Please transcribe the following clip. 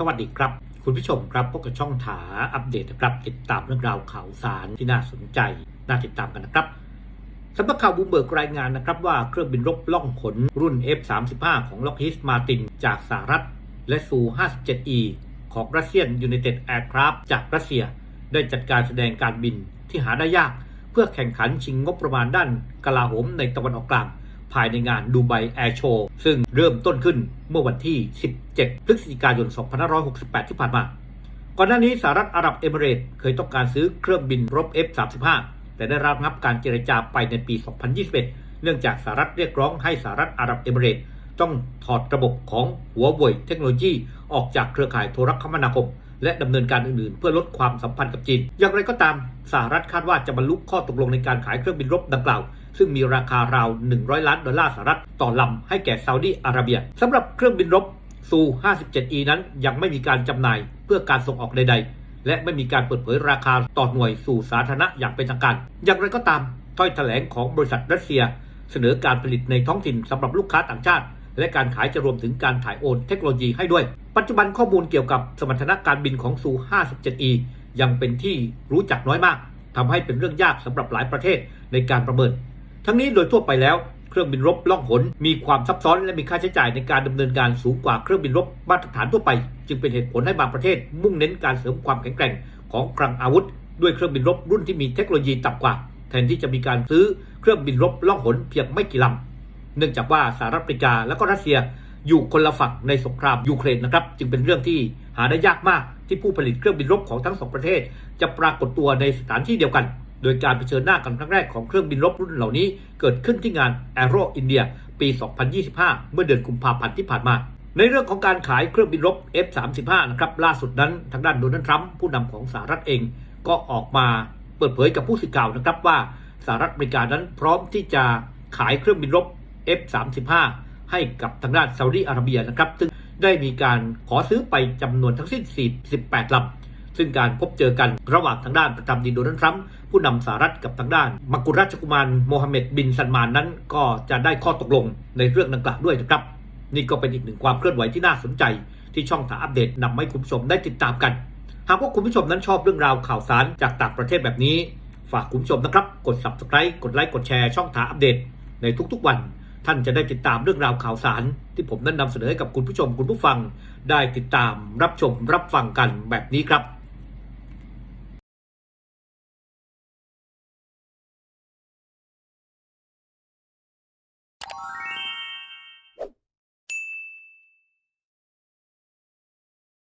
สวัสดีครับ คุณผู้ชมครับพบกับช่องถาอัปเดตนะครับ ติดตามเรื่องราวข่าวสารที่น่าสนใจ น่าติดตามกันนะครับสำนักข่าวบูมเบิร์กรายงานนะครับว่าเครื่องบินรบล่องขนรุ่น F-35 ของ Lockheed Martin จากสหรัฐ และซู 57E ของ Russian United Aircraft จากรัสเซีย ได้จัดการแสดงการบินที่หาได้ยาก เพื่อแข่งขันชิงงบประมาณด้านกลาโหมในตะวันออกกลาง ภายในงานดูไบแอร์โชว์ซึ่งเริ่มต้นขึ้นเมื่อวันที่ 17 พฤศจิกายน 2568 ที่ผ่านมา ก่อนหน้านี้สหรัฐอาหรับเอมิเรตเคยต้องการซื้อเครื่องบินรบ F-35 แต่ได้รับงับการเจรจาไปในปี 2021 เนื่องจากสหรัฐเรียกร้องให้สหรัฐอาหรับเอมิเรตต้องถอดระบบของหัวเว่ยเทคโนโลยีออกจากเครือข่ายโทรคมนาคม และดำเนินการอื่นๆ เพื่อลดความสัมพันธ์กับจีน อย่างไรก็ตามสหรัฐคาดว่าจะบรรลุข้อตกลงในการขายเครื่องบินรบดังกล่าว ซึ่งมีราคาราว 100 ล้านดอลลาร์สหรัฐต่อลำให้แก่ซาอุดีอาระเบียสำหรับเครื่องบินรบซู 57E นั้นยังไม่มีการจำหน่ายเพื่อการส่งออกใด ๆ และไม่มีการเปิดเผยราคาต่อหน่วยสู่สาธารณะอย่างเป็นทางการ อย่างไรก็ตามถ้อยแถลงของบริษัทรัสเซีย เสนอการผลิตในท้องถิ่นสำหรับลูกค้าต่างชาติ และการขายจะรวมถึงการถ่ายโอนเทคโนโลยีให้ด้วย ปัจจุบันข้อมูลเกี่ยวกับสมรรถนะการบินของซู 57E ยังเป็นที่รู้จักน้อยมากทำให้เป็นเรื่องยากสำหรับหลายประเทศในการประเมิน ทั้งนี้โดยทั่วไปแล้วเครื่องบินรบล่องหนมีความซับซ้อนและมีค่าใช้จ่ายในการดำเนินการสูงกว่าเครื่องบินรบมาตรฐานทั่วไป จึงเป็นเหตุผลให้บางประเทศ มุ่งเน้นการเสริมความแข็งแกร่งของคลังอาวุธ ด้วยเครื่องบินรบรุ่นที่มีเทคโนโลยีต่ำกว่า แทนที่จะมีการซื้อเครื่องบินรบล่องหนเพียงไม่กี่ลำเนื่องจากว่าสหรัฐอเมริกาและก็รัสเซียอยู่คนละฝั่งในสงครามยูเครนนะครับ จึงเป็นเรื่องที่หาได้ยากมากที่ผู้ผลิตเครื่องบินรบของทั้งสองประเทศ จะปรากฏตัวในสถานที่เดียวกัน โดยการเผชิญหน้ากันครั้งแรกของเครื่องบินรบรุ่นเหล่านี้ เกิดขึ้นที่งาน Aero India ปี 2025 เมื่อเดือนกุมภาพันธ์ที่ผ่านมา ในเรื่องของการขายเครื่องบินรบ F-35 นะครับล่าสุดนั้นทางด้านโดนัลด์ทรัมป์ผู้นำของสหรัฐเอง ก็ออกมาเปิดเผยกับผู้สื่อข่าวนะครับว่าสหรัฐอเมริกานั้นพร้อมที่จะขายเครื่องบินรบ F-35 ให้กับทางด้านซาอุดีอาระเบียนะครับซึ่งได้มีการขอซื้อไปจำนวนทั้งสิ้น 48ลำ ซึ่งการพบเจอกันระหว่างทางด้านประธานาธิบดีโดนัลด์ทรัมป์ผู้นำสหรัฐกับทางด้านมักกุฎราชกุมารโมฮัมเหม็ดบินซันมานนั้น ก็จะได้ข้อตกลงในเรื่องดังกล่าวด้วยนะครับ นี่ก็เป็นอีกหนึ่งความเคลื่อนไหวที่น่าสนใจ ที่ช่องถาอัปเดตนำให้คุณผู้ชมได้ติดตามกัน หากว่าคุณผู้ชมนั้นชอบเรื่องราวข่าวสารจากต่างประเทศแบบนี้ ฝากคุณผู้ชมนะครับ กด subscribe กดไลค์กดแชร์ช่องถาอัปเดต ในทุกๆ วันท่านจะได้ติดตามเรื่องราวข่าวสาร ที่ผมนั้นนำเสนอให้กับคุณผู้ชมคุณผู้ฟัง ได้ติดตามรับชมรับฟังกันแบบนี้ครับ